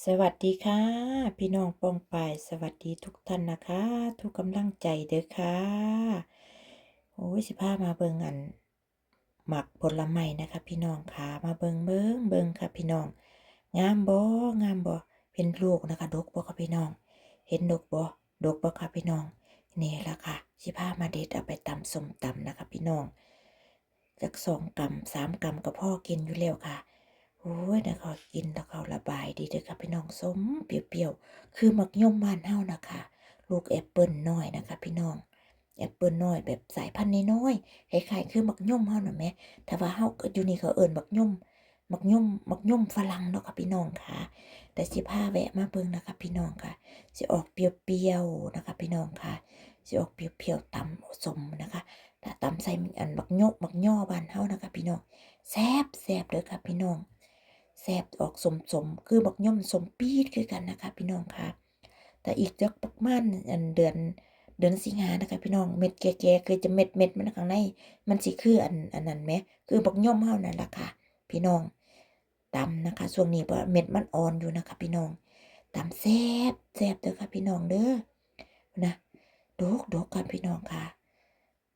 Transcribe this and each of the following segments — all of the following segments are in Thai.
สวัสดีค่ะ พี่น้องปองปายสวัสดีทุกท่านนะคะ ทุกกำลังใจเด้อค่ะโอ้ยสิพามาเบิงอัน หมักผลไม้นะคะ พี่น้องค่ะมาเบิงเบิงเบิงค่ะพี่น้อง งามบ่งามบ่เป็นลูกนะคะ ดกบ่ค่ะพี่น้อง เห็นดกบ่ดกบ่ค่ะพี่น้องนี่ละค่ะสิพามาเด็ดเอาไปตำส้มตำนะคะ พี่น้องจักสองกำสามกำก็พ่อกินอยู่แล้วค่ะ โอ้ยนะเขากินแล้วเขาระบายดีเด้อค่ะพี่น้องสมเปรี้ยวๆ คือมักย่อมบ้านเฮานะคะ ลูกแอปเปิลน้อยนะคะ พี่น้อง แอปเปิลน้อยแบบสายพันธุ์น้อยๆคล้ายๆคือมักย่อมเฮาน่ะแม่แต่ว่าเฮาอยู่นี่เขาเอิ้นมักย่อมมักย่อมมักย่อมฝรั่งเนาะค่ะพี่น้องค่ะ แต่สิพาแวะมาเบิ่งนะคะพี่น้องค่ะ สิออกเปรี้ยวๆนะคะ พี่น้องค่ะ สิออกเปรี้ยวๆตำสมนะคะถ้าตำใส่อันมักโยกมักย่อบ้านเฮานะคะ พี่น้อง แซ่บแซ่บเด้อค่ะพี่น้อง แซบออกสมสมคือบักย่อมสมปีดคือกันนะคะ พี่น้องค่ะ แต่อีกจักประมาณอันเดือนเดือนสิงหานะคะ พี่น้องเม็ดแก่ๆคือจะเม็ดเม็ดมันข้างใน มันสิคืออันอันนั้นไหมคือบักย่อมเฮานั่นแหละค่ะ พี่น้องตำนะคะช่วงนี้เพราะเม็ดมันอ่อนอยู่นะคะ พี่น้องตำแซบแซบเด้อค่ะ พี่น้องเด้อนะดกดกค่ะพี่น้องค่ะ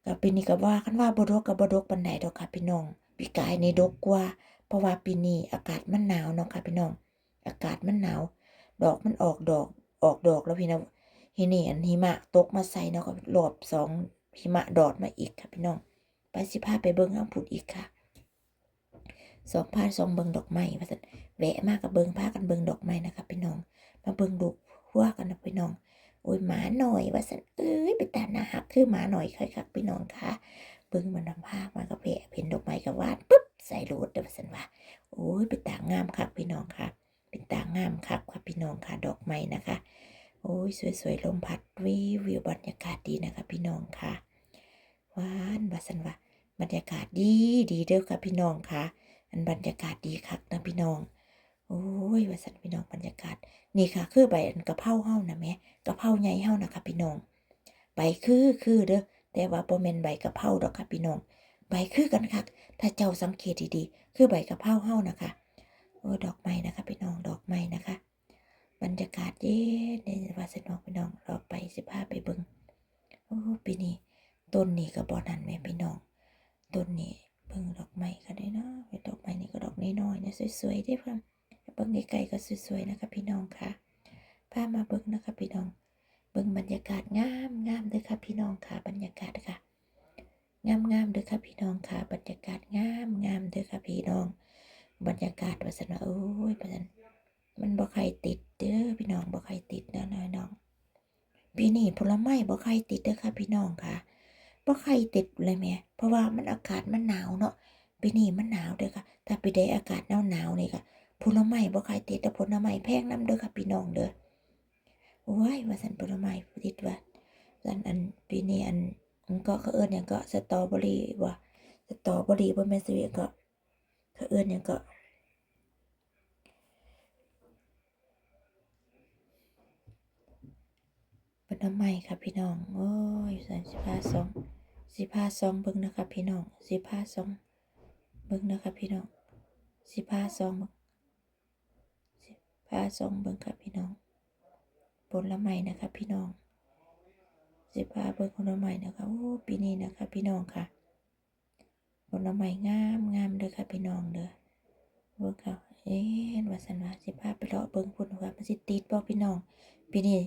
ก็ปีนี้ก็ว่ากันว่าบดกก็บ่ดกปานใดดอกค่ะพี่น้องปีกายนี่ดกกว่า เพราะว่าปีนี้อากาศมันหนาวเนาะค่ะพี่น้อง อากาศมันหนาว ดอกมันออกดอกออกดอกแล้วพี่น้องทีนี่อันหิมะตกมาใส่เนาะก็รอบสองหิมะดอดมาอีกค่ะพี่น้องไปสิพาไปเบิ่งอ้ำผุดอีกค่ะสองพาสองเบิ่งดอกไม้ว่าซั่นแวะมากกับเบิ่งพากันเบิ่งดอกไม้นะคะพี่น้อง มาเบิ่งดูหัวกันนะพี่น้องโอ้ยหมาหน่อยว่าซั่นเอ้ยไปตาหน้าหักคือหมาหน่อยค่อยคักพี่น้องค่ะเบิ่งมันนำพากมากับแวะเห็นดอกไม้กับวาดปุ๊บ ใส่รูดเด้อว่าซั่นว่าโอ้ยเป็นตางามครับพี่น้องค่ะ เป็นตางามครับครับพี่น้องค่ะดอกไม้นะคะ โอ้ยสวยๆลมพัดวิววิวบรรยากาศดีนะคะ พี่น้องค่ะหวานบาสันว่าบรรยากาศดีดีเด้อค่ะพี่น้องค่ะอันบรรยากาศดีคักนะพี่น้องโอ้ยว่าสันพี่น้องบรรยากาศ นี่ค่ะ คือใบอันกะเพราเฮานะแม่กะเพราใหญ่เฮานะคะพี่น้องใบคือคือเด้อแต่ว่าบ่แม่นใบกะเพราดอกค่ะพี่น้อง ใบคือกันคักถ้าเจ้าสังเกตดีๆ คือใบกะเพราเฮานะคะโอ้ดอกไม้นะคะพี่น้องดอกไม้นะคะ บรรยากาศเย็นในว่าสนองพี่น้องเราไปสิพาไปเบิงโอ้ปีนี้ต้นนี้ก็บ่นั่นแม่พี่น้องต้นนี้เบิ่งดอกไม้ก็ได้เนาะไอ้ดอกไม้นี่ก็ดอกน้อยๆนี่ยสวยๆเด้อพ่อเบิ่งไกลๆก็สวยๆนะคะพี่น้องค่ะพามาเบิ่งนะคะพี่น้องเบิ่งบรรยากาศงามงามเด้อค่ะพี่น้องค่ะบรรยากาศค่ะ งามงามๆเด้อค่ะพี่น้องค่ะ บรรยากาศงามงามเด้อค่ะพี่น้อง บรรยากาศว่าสันาโอ้ยว่าสันมันบ่ใครติดเด้อพี่น้องบ่ใครติดนะน้อยน้องปีนี้ผลไม้บ่ใครติดเด้อค่ะพี่น้องค่ะบ่ใครติดเลยแม่เพราะว่ามันอากาศมันหนาวเนาะปีนี้มันหนาวเด้อค่ะถ้าปีใดอากาศหนาวหนาวๆนี่ค่ะผลไม้บ่ใครติดแต่ผลไม้แพงนํเด้อค่ะพี่น้องเด้อโอ้ยว่าสันผลไม้ติดว่าสันอันปีนี้อัน มันก็เขาเอิ้นหยังก็สตรอเบอรี่ว่าสตรอเบอรี่บ่แม่สิเวยก็เขาเอิ้นหยังก็ผลไม้ค่ะพี่น้องโอ้ยสันสิพาสองสิพาสองเบิ่งนะคะพี่น้องสิพาสองเบิ่งนะคะพี่น้องสิพาสองเบิ่งสิพาสองเบิ่งค่ะพี่น้องผลไม้นะคะพี่น้อง สิพาเบิ่งผลไม้นะคะโอ้ปีนี้นะคะ พี่น้องค่ะผลไม้งามงามเด้อค่ะพี่น้องเด้อเบิ่งค่ะเอ๊ะว่าสันว่าสิพาไปเลาะเบิ่งพุ่นว่ามันสิติดบ่พี่น้อง ปีนี้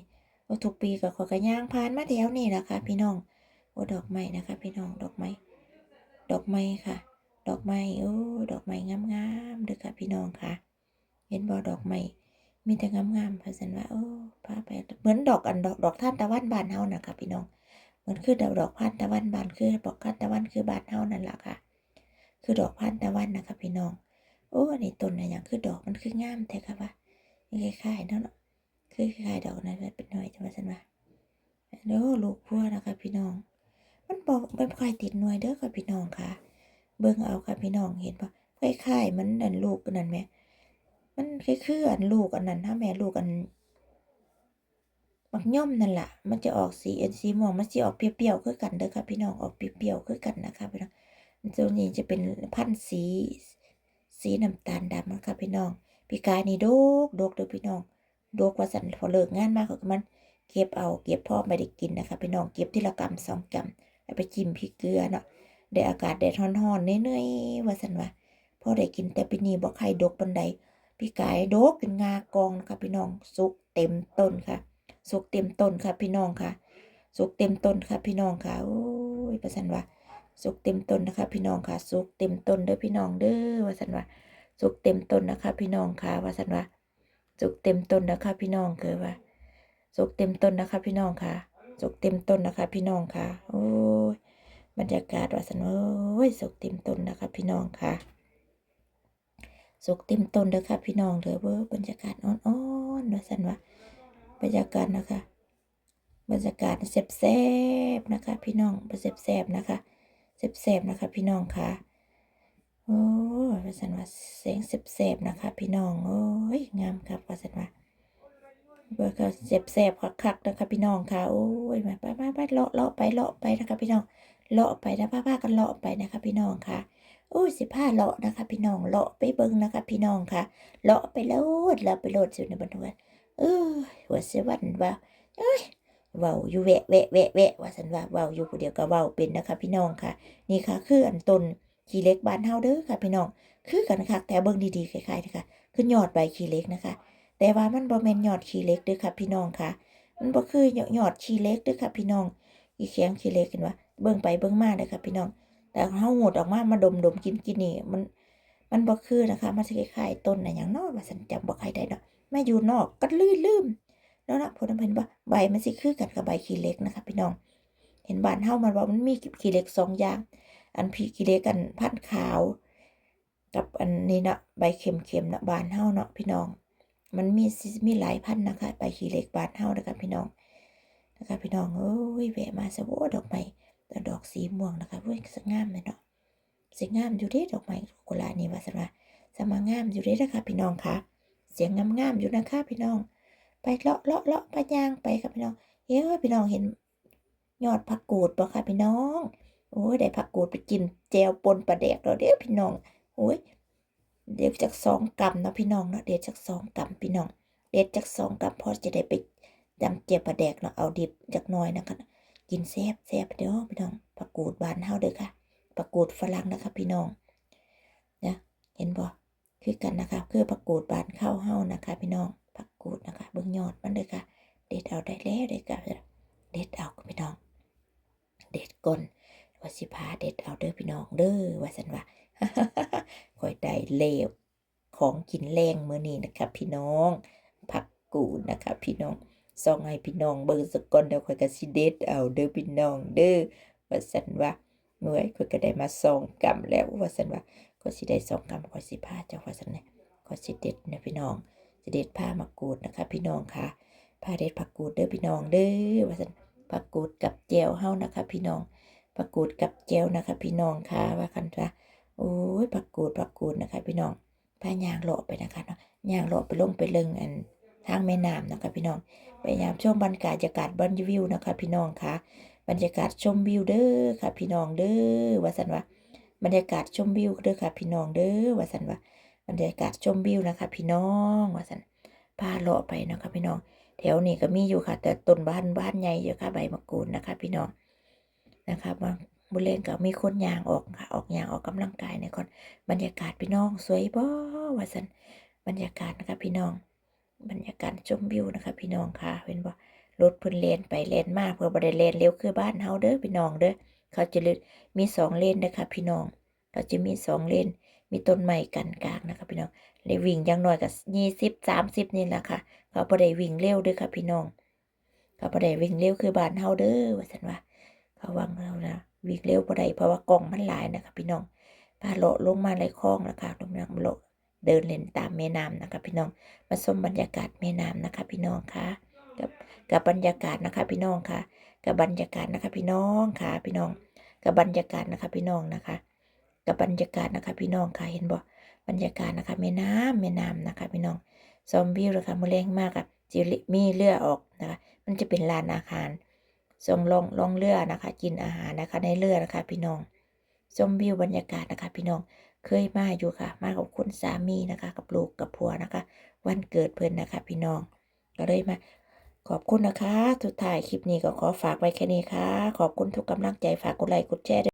โอ้ทุกปีก็ขอกระย่างผ่านมาแถวนี่แหละค่ะพี่น้องโอ้ดอกไม้นะคะ พี่น้องดอกไม้ดอกไม้ค่ะ ดอกไม้โอ้ดอกไม้งามๆเด้อค่ะพี่น้องค่ะ เห็นบ่ดอกไม้ มีแต่งามๆเพราะฉะนั้นว่าโอ้พาไปเหมือนดอกอันดอกดอกท่านตะวันบานเฮานะคะพี่น้องเหมือนคือดอกดอกพานตะวันบานคือดอกพานตะวันคือบานเฮานั่นแหละค่ะ คือดอกพานตะวันนะคะพี่น้องโอ้อันนี้ต้นอะอย่างคือดอกมันคืองามแท้ค่ะว่าคล้ายๆเนาะคือคล้ายๆดอกนั้นเป็นหน่อยจังว่าซั่นว่าเด้อลูกพัวนะคะพี่น้อง มันบ่บ่ค่อยติดหน่วยเด้อค่ะพี่น้องค่ะ เบิ่งเอาค่ะพี่น้องเห็นบ่คล้ายๆมันอันลูกนนั้นแหม มันคือคืออันลูกอันนั้นถ้าแม่ลูกอันมักย่อมนั่นแหละมันจะออกสีอันสีม่วงมันสิออกเปรี้ยวๆคือกันเด้อค่ะพี่น้องออกเปรี้ยวๆคือกันนะคะพี่น้องตัวนี้จะเป็นพันธ์สี สีน้ำตาลดำนะคะพี่น้องพี่กายนี่ดกดกเด้อพี่น้องดกว่าสันพอเลิกงานมาเขาก็มันเก็บเอาเก็บพ่อไม่ได้กินนะคะพี่น้องเก็บที่ละกำสองกำไปจิ้มพริกเกลือเนาะได้อากาศแดดร้อนๆเหนื่อยๆว่าสันว่าพอได้กินแต่ปีนี้บ่ใครดกบันได พี่กายโดกเป็นงากองนะคะพี่น้องสุกเต็มต้นค่ะ สุกเต็มต้นค่ะพี่น้องค่ะ สุกเต็มต้นค่ะพี่น้องค่ะโอ้ยประสันว่าสุกเต็มต้นนะคะ พี่น้องค่ะ สุกเต็มต้นเด้อพี่น้องเด้อว่าสันว่าสุกเต็มต้นนะคะ พี่น้องค่ะว่าสันว่าสุกเต็มต้นนะคะพี่น้องคือว่าสุกเต็มต้นนะคะ พี่น้องค่ะสุกเต็มต้นนะคะ พี่น้องค่ะ โอ้ยบรรยากาศว่าสันว่าโอ้ยสุกเต็มต้นนะคะ พี่น้องค่ะ สุกเต็มต้นเด้อค่ะพี่น้องเด้อเบ้อบรรยากาศอ่อนๆว่าสันว่าบรรยากาศนะคะ บรรยากาศแซ่บๆนะคะ พี่น้องแซ่บๆนะคะแซ่บๆนะคะ พี่น้องค่ะโอ้ยว่าสันว่าเสียงแซ่บๆนะคะ พี่น้องโอ้ยงามครับว่าสันว่าเบอร์ก็แซ่บๆคักๆนะคะพี่น้องค่ะโอ้ยมาไปไปไปเลาะเลาะไปเลาะไปนะคะ พี่น้องเลาะไปนะป้าๆกันเลาะไปนะคะ พี่น้องค่ะ โอ้สิผ้าเลาะนะคะพี่น้องเลาะไปเบิ่งนะคะพี่น้องค่ะเลาะไปโลดเลาะไปโลดสิในบรรทุกเออหัวเสวันว่าเอ้ยเว้าอยู่แวะแวะแวะแวะว่าสันว่าเว้าอยู่ผู้เดียวก็เว้าเป็นนะคะ พี่น้องค่ะ นี่ค่ะ คืออันตนขี้เล็กบ้านเฮาเด้อค่ะ พี่น้องคือกันค่ะแต่เบิ่งดีๆคล้ายๆนะคะคือยอดใบขี้เล็กนะคะ แต่ว่ามันบ่แม่นยอดขี้เล็กเด้อค่ะ พี่น้องค่ะ มันบ่คือยอดขี้เล็กเด้อค่ะ พี่น้องอีเขียงขี้เล็กเห็นว่าเบิ่งไปเบิ่งมาเด้อค่ะ พี่น้อง แต่เฮาหดออกมามาดมๆกินๆนี่มัน มันบ่คือนะคะมันสิคล้ายๆต้นน่ะหยังนาะว่าสันจำบ่ค่อได้เนาะแม่อยู่นอกก็ลืมลืมแล้วนะผลเป็นว่าใบมันสิคือกันกับใบขี้เล็กนะคะพี่น้อง เห็นบ้านเฮามันว่ามันมีขี้เล็กสองอย่างอันพี่ขี้เล็กกันพันขาว กับอันนี้เนาะใบเข็มๆเนาะบานเฮาเนาะพี่น้อง มันมีมีหลายพันนะคะใบขี้เล็กบานเฮานะคะพี่น้องนะคะพี่น้องเอ้ยแวะมาซะโวดอกไม้ แต่ดอกสีม่วงนะคะเว้ยสวยงามเลยเนาะสวยงามอยู่เด้ดอกไม้กุหลาบนี่ว่าซั่นว่าสมางามอยู่เด้นะคะพี่น้องคะเสียงงามๆอยู่นะคะพี่น้อง ไปเลาะเลาะเลาะไปย่างไปค่ะพี่น้องเฮ้ยพี่น้องเห็นยอดผักกูดบ่ค่ะพี่น้องโอ้ยได้ผักกูดไปจิ้มแจวปนปลาแดกเราเด้อพี่น้องโอ้ยเด็ดจากสองกำเนาะพี่น้องเนาะเด็ดจากสองกำพี่น้องเด็ดจากสองกำพอจะได้ไปจำเจียวปลาแดกเนาะเอาดิบจากน้อยนะคะ กินแซ่บแซ่บเด้อพี่น้องผักกูดบานเฮาเด้อค่ะผักกูดฝรั่งนะคะพี่น้องนะเห็นบ่คือกันนะคะคือผักกูดบานเข้าเฮานะคะ พี่น้องผักกูดนะคะเบิ่งยอดมันเลยค่ะ เด็ดเอาได้แล้วเด็ดกับเด็ดเอาพี่น้อง เด็ดก้นว่าสิพาเด็ดเอาเด้อพี่น้องเด้อว่าสันว่าค่อยได้เลวของกินแรงเมื้อนี้นะคะพี่น้องผักกูดนะคะพี่น้อง ส่องให้พี่น้องเบิ่งสักก่อนเดี๋ยวค่อยก็สิเด็ดเอาเด้อพี่น้องเด้อว่าสันว่าเมื่อยค่อยก็ได้มาส่องกำแล้วว่าสันว่าก็สิได้ส่องกำค่อยสิพาเจ้าว่าสันเนี่ยสิเด็ดนะพี่น้องสิเด็ดผ้ามะกรูดนะคะพี่น้องค่ะผ้าเด็ดผักกูดเด้อพี่น้องเด้อว่าสันผักกูดกับเจลเฮานะคะ พี่น้องผักกูดกับเจลนะคะ พี่น้องค่ะว่ากันว่าโอ้ยผักกูดผักกูดนะคะ พี่น้องผ้ายางเลาะไปนะคะเนาะยางเลาะไปลงไปเลิงอัน ทางแม่น้ำนะคะพี่น้องไปยามชมบรรยากาศบรรยวิวนะคะพี่น้องคะบรรยากาศชมวิวเด้อค่ะ พี่น้องเด้อว่าสันว่าบรรยากาศชมวิวเด้อค่ะพี่น้องเด้อว่าสันว่าบรรยากาศชมวิวนะคะ พี่น้องว่าสันพาเลาะไปนะคะพี่น้องแถวนี้ก็มีอยู่ค่ะ แต่ต้นบ้านบ้านใหญ่อยู่ค่ะใบมะกรูดนะคะ พี่น้องนะคะมาบุเรงก็มีคนยางออกค่ะ ออกยางออกกำลังกายในคนบรรยากาศพี่น้องสวยบ่ว่าสันบรรยากาศนะคะพี่น้อง บรรยากาศชมวิวนะคะ พี่น้องค่ะเห็นบ่รถพิ่นเลนไปเลนมาเพื่อบ่ได้เลนเร็วคือบ้านเฮาเด้อพี่น้องเด้อเขาจะมีสองเลนนะคะพี่น้องเขาจะมีสองเลนมีต้นไม้กันกลางนะคะพี่น้องเลยวิ่งอยังน้อยกับยี่สิบสามสิบนี่แหละค่ะเขาบ่ได้วิ่งเร็วด้วยค่ะพี่น้องเขาบ่ได้วิ่งเร็วคือบ้านเฮาเด้อว่าซั่นว่าเขาวังเรานะวิ่งเร็วบ่ได้เพราะว่ากล่องมันหลายนะคะพี่น้องพาเลาะลงมาในคลองนะคะลงมาเลาะ เดินเล่นตามแม่น้ำนะคะพี่น้อง มาชมบรรยากาศแม่น้ำนะคะพี่น้องค่ะกับกับบรรยากาศนะคะพี่น้องค่ะ กับบรรยากาศนะคะพี่น้องค่ะพี่น้อง กับบรรยากาศนะคะพี่น้องนะคะ กับบรรยากาศนะคะพี่น้องค่ะเห็นบ่บรรยากาศนะคะแม่น้ำแม่น้ำนะคะพี่น้องซอมบี้นะคะมือแรงมากอะจิมีเรือออกนะคะ มันจะเป็นลานอาหารส่งลงลงเรือนะคะ กินอาหารนะคะในเรือนะคะ พี่น้องชมวิวบรรยากาศนะคะ พี่น้อง เคยมาอยู่ค่ะ มากับคุณสามีนะคะ กับลูกกับผัวนะคะ วันเกิดเพื่อนนะคะ พี่น้อง ก็เลยมา ขอบคุณนะคะ สุดท้ายคลิปนี้ก็ขอฝากไว้แค่นี้ค่ะ ขอบคุณทุกกำลังใจฝากกดไลค์กดแชร์ด้วย